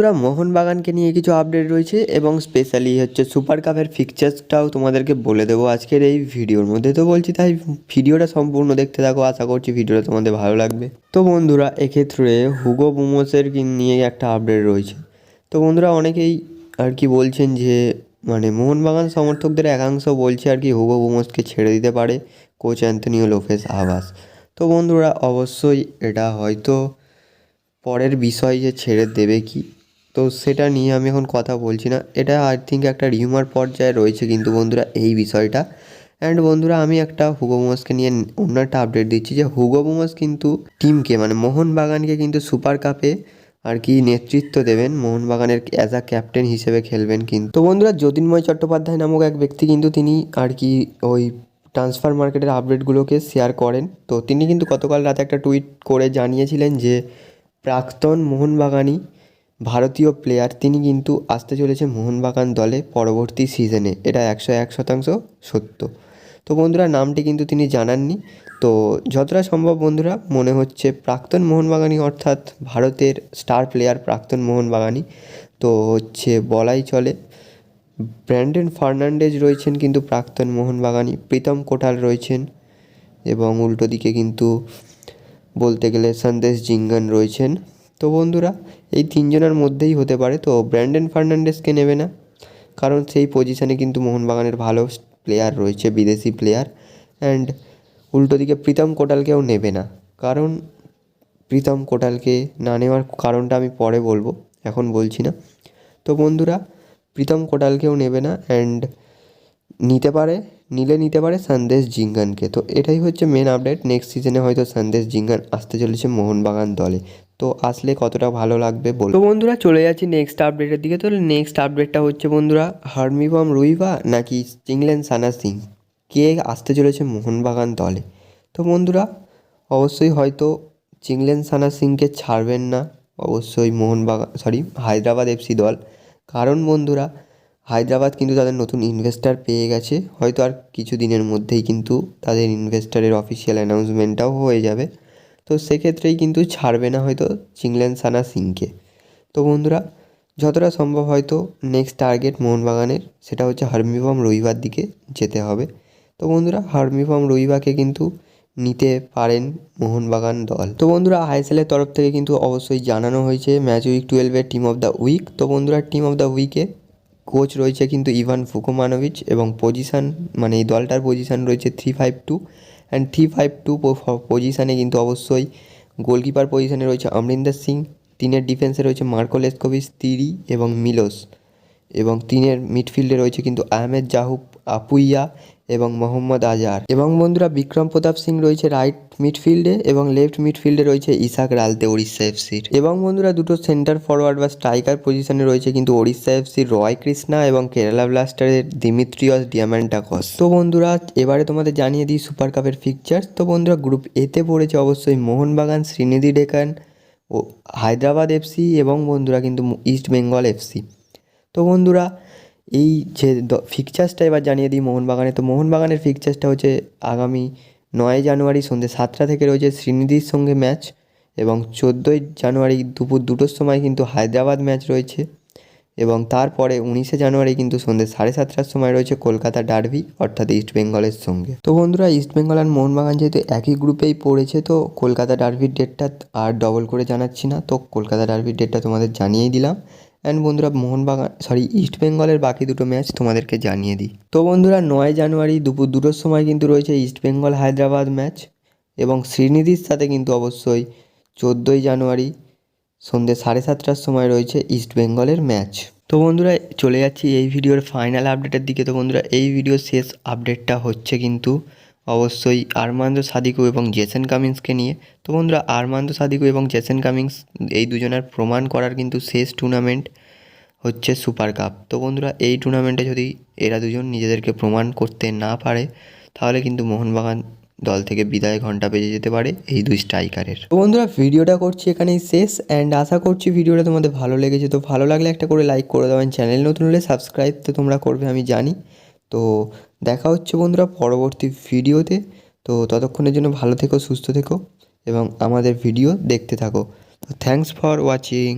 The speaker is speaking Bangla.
বন্ধুরা, মোহনবাগানকে নিয়ে কিছু আপডেট রয়েছে এবং স্পেশালি হচ্ছে সুপার কাপের ফিকচার্সটাও তোমাদেরকে বলে দেবো আজকের এই ভিডিওর মধ্যে। তো বলছি, তাই ভিডিওটা সম্পূর্ণ দেখতে থাকো। আশা করছি ভিডিওটা তোমাদের ভালো লাগবে। তো বন্ধুরা, এক্ষেত্রে হুগো বুমোসের নিয়ে একটা আপডেট রয়েছে। তো বন্ধুরা, অনেকেই আর কি বলছেন যে মানে মোহনবাগান সমর্থকদের একাংশ বলছে আর কি হুগো বুমোসকে ছেড়ে দিতে পারে কোচ অ্যান্থনিও লোফেস আবাস। তো বন্ধুরা, অবশ্যই এটা হয়তো পরের বিষয় যে ছেড়ে দেবে কি। তো সেটা নিয়ে আমি এখন কথা বলছি না। এটা আই থিঙ্ক একটা রিউমার পর্যায়ে রয়েছে কিন্তু বন্ধুরা এই বিষয়টা। অ্যান্ড বন্ধুরা আমি একটা হুগো বুমাসকে নিয়ে অন্য একটা আপডেট দিচ্ছি যে হুগো বুমাস কিন্তু টিমকে মানে মোহনবাগানকে কিন্তু সুপার কাপে আর কি নেতৃত্ব দেবেন। মোহনবাগানের অ্যাজ আ ক্যাপ্টেন হিসেবে খেলবেন কিন্তু। তো বন্ধুরা যতীনময় চট্টোপাধ্যায় নামক এক ব্যক্তি কিন্তু তিনি আর কি ওই ট্রান্সফার মার্কেটের আপডেটগুলোকে শেয়ার করেন। তো তিনি কিন্তু গতকাল রাতে একটা টুইট করে জানিয়েছিলেন যে প্রাক্তন মোহনবাগানি ভারতীয় প্লেয়ার তিনি কিন্তু আসতে চলেছে মোহনবাগান দলে পরবর্তী সিজনে এটা একশো এক শতাংশ সত্য। তো বন্ধুরা, নামটি কিন্তু তিনি জানাননি। তো যতটা সম্ভব বন্ধুরা, মনে হচ্ছে প্রাক্তন মোহনবাগানি অর্থাৎ ভারতের স্টার প্লেয়ার প্রাক্তন মোহনবাগানি। তো হচ্ছে বলাই চলে, ব্র্যান্ডেন ফার্নান্ডেজ রয়েছেন কিন্তু প্রাক্তন মোহনবাগানি, প্রীতম কোঠাল রয়েছেন এবং উল্টো দিকে কিন্তু বলতে গেলে সন্দেশ জিঙ্গান রয়েছেন। তো বন্ধুরা, এই তিনজনের মধ্যেই হতে পারে, তো ব্র্যান্ডেন ফার্নান্ডেসকে নেবে না। কারণ সেই পজিশানে কিন্তু মোহনবাগানের ভালো প্লেয়ার রয়েছে, বিদেশি প্লেয়ার অ্যান্ড উল্টো দিকে প্রীতম কোটালকেও নেবে না। কারণ প্রীতম কোটালকে না নেওয়ার কারণটা আমি পরে বলব, এখন বলছি না। তো বন্ধুরা, প্রীতম কোটালকেও নেবে না অ্যান্ড নিতে পারে, নিলে নিতে পারে সন্দেশ জিঙ্গানকে। তো এটাই হচ্ছে মেন আপডেট নেক্সট সিজনে হয়তো সন্দেশ জিঙ্গান আসতে চলেছে মোহনবাগান দলে। তো আসলে কতটা ভালো লাগবে বল তো বন্ধুরা চলে যাচ্ছি নেক্সট আপডেটের দিকে। তো নেক্সট আপডেটটা হচ্ছে বন্ধুরা হার্মিবম রুইবা নাকি চিংলেন সানা সিং কে আসতে চলেছে মোহনবাগান দলে? তো বন্ধুরা, অবশ্যই হয়তো চিংলেন সানা সিংকে ছাড়বেন না, অবশ্যই মোহনবাগান সরি হায়দ্রাবাদ এফসি দল। কারণ বন্ধুরা, হায়দ্রাবাদ কিন্তু তাদের নতুন ইনভেস্টার পেয়ে গেছে। হয়তো আর কিছু দিনের মধ্যেই কিন্তু তাদের ইনভেস্টারের অফিসিয়াল অ্যানাউন্সমেন্টটাও হয়ে যাবে। তো সেক্ষেত্রেই কিন্তু ছাড়বে না হয়তো চিংলেন সানা সিংকে। তো বন্ধুরা, যতটা সম্ভব হয়তো নেক্সট টার্গেট মোহনবাগানের, সেটা হচ্ছে হারমিবম রবিবার দিকে যেতে হবে। তো বন্ধুরা হারমিবম রবিবাকে কিন্তু নিতে পারেন মোহনবাগান দল। তো বন্ধুরা আইএসএলের তরফ থেকে কিন্তু অবশ্যই জানানো হয়েছে ম্যাচ উইক টুয়েলভের টিম অফ দ্য উইক তো বন্ধুরা টিম অফ দ্য উইকে কোচ রয়েছে কিন্তু ইভান ফুকোমানোভিচ এবং পজিশান মানে এই দলটার পজিশান রয়েছে three five two and three five two পজিশানে কিন্তু অবশ্যই গোলকিপার পজিশানে রয়েছে অমরিন্দর সিং, তিনের ডিফেন্সে রয়েছে মার্কো লেসকোভিস তিরি এবং মিলোস। এবং তিনের মিডফিল্ডে রয়েছে কিন্তু আহমেদ জাহুব আপুইয়া এবং মোহাম্মদ আজার এবং বন্ধুরা, বিক্রম প্রতাপ সিং রয়েছে রাইট মিডফিল্ডে এবং লেফট মিডফিল্ডে রয়েছে ইসাক রালতে ওড়িশা এফসির এবং বন্ধুরা, দুটো সেন্টার ফরওয়ার্ড বা স্ট্রাইকার পজিশনে রয়েছে কিন্তু ওড়িশা এফসির রয় কৃষ্ণা এবং কেরালা ব্লাস্টারের দিমিত্রিয়স ডিয়ামান্টাকস। তো বন্ধুরা, এবারে তোমাদের জানিয়ে দিই সুপার কাপের ফিকচার্স তো বন্ধুরা গ্রুপ এতে পড়েছে অবশ্যই মোহনবাগান, শ্রীনিধি ডেকান ও হায়দ্রাবাদ এফসি এবং বন্ধুরা কিন্তু ইস্ট বেঙ্গল এফসি তো বন্ধুরা, এই যে ফিকচার্সটা এবার জানিয়ে দিই মোহনবাগানে। তো মোহনবাগানের ফিকচার্সটা হচ্ছে আগামী নয় জানুয়ারি সন্ধ্যে সাতটা থেকে রয়েছে শ্রীনিধির সঙ্গে ম্যাচ এবং চোদ্দোই জানুয়ারি দুপুর দুটোর সময় কিন্তু হায়দ্রাবাদ ম্যাচ রয়েছে এবং তারপরে উনিশে জানুয়ারি কিন্তু সন্ধ্যে সাড়ে সাতটার সময় রয়েছে কলকাতা ডার্বি অর্থাৎ ইস্ট বেঙ্গলের সঙ্গে। তো বন্ধুরা ইস্ট বেঙ্গল আর মোহনবাগান যেহেতু একই গ্রুপেই পড়েছে, তো কলকাতা ডার্বির ডেটটা আর ডবল করে জানাচ্ছি না। তো কলকাতা ডার্বির ডেটটা তোমাদের জানিয়েই দিলাম। অ্যান্ড বন্ধুরা, মোহনবাগান সরি ইস্ট বেঙ্গলের বাকি দুটো ম্যাচ তোমাদেরকে জানিয়ে দিই। তো বন্ধুরা, নয় জানুয়ারি দুপুর দুটোর সময় কিন্তু রয়েছে ইস্ট বেঙ্গল হায়দ্রাবাদ ম্যাচ এবং শ্রীনিধির সাথে কিন্তু অবশ্যই চোদ্দোই জানুয়ারি সন্ধ্যে সাড়ে সাতটার সময় রয়েছে ইস্ট বেঙ্গলের ম্যাচ তো বন্ধুরা, চলে যাচ্ছি এই ভিডিওর ফাইনাল আপডেটের দিকে। তো বন্ধুরা, এই ভিডিওর শেষ আপডেটটা হচ্ছে কিন্তু অবশ্যই আরমান্দ সাদিকু এবং জেসেন কামিন্সকে নিয়ে। তো বন্ধুরা আরমান্দ সাদিকু এবং জেসেন কামিন্স এই দুজনের প্রমাণ করার কিন্তু শেষ টুর্নামেন্ট হচ্ছে সুপার কাপ তো বন্ধুরা, এই টুর্নামেন্টে যদি এরা দুজন নিজেদেরকে প্রমাণ করতে না পারে, তাহলে কিন্তু মোহনবাগান দল থেকে বিদায় ঘণ্টা বেজে যেতে পারে এই দুই স্ট্রাইকারের তো বন্ধুরা, ভিডিওটা করছি এখানেই শেষ অ্যান্ড আশা করছি ভিডিওটা তোমাদের ভালো লেগেছে। তো ভালো লাগলে একটা করে লাইক করে দেবেন চ্যানেল নতুন হলে সাবস্ক্রাইব তো তোমরা করবে, আমি জানি। তো দেখা হচ্ছে বন্ধুরা পরবর্তী ভিডিওতে। তো ততক্ষণের জন্য ভালো থেকো, সুস্থ থেকো এবং আমাদের ভিডিও দেখতে থাকো। তো থ্যাংকস ফর ওয়াচিং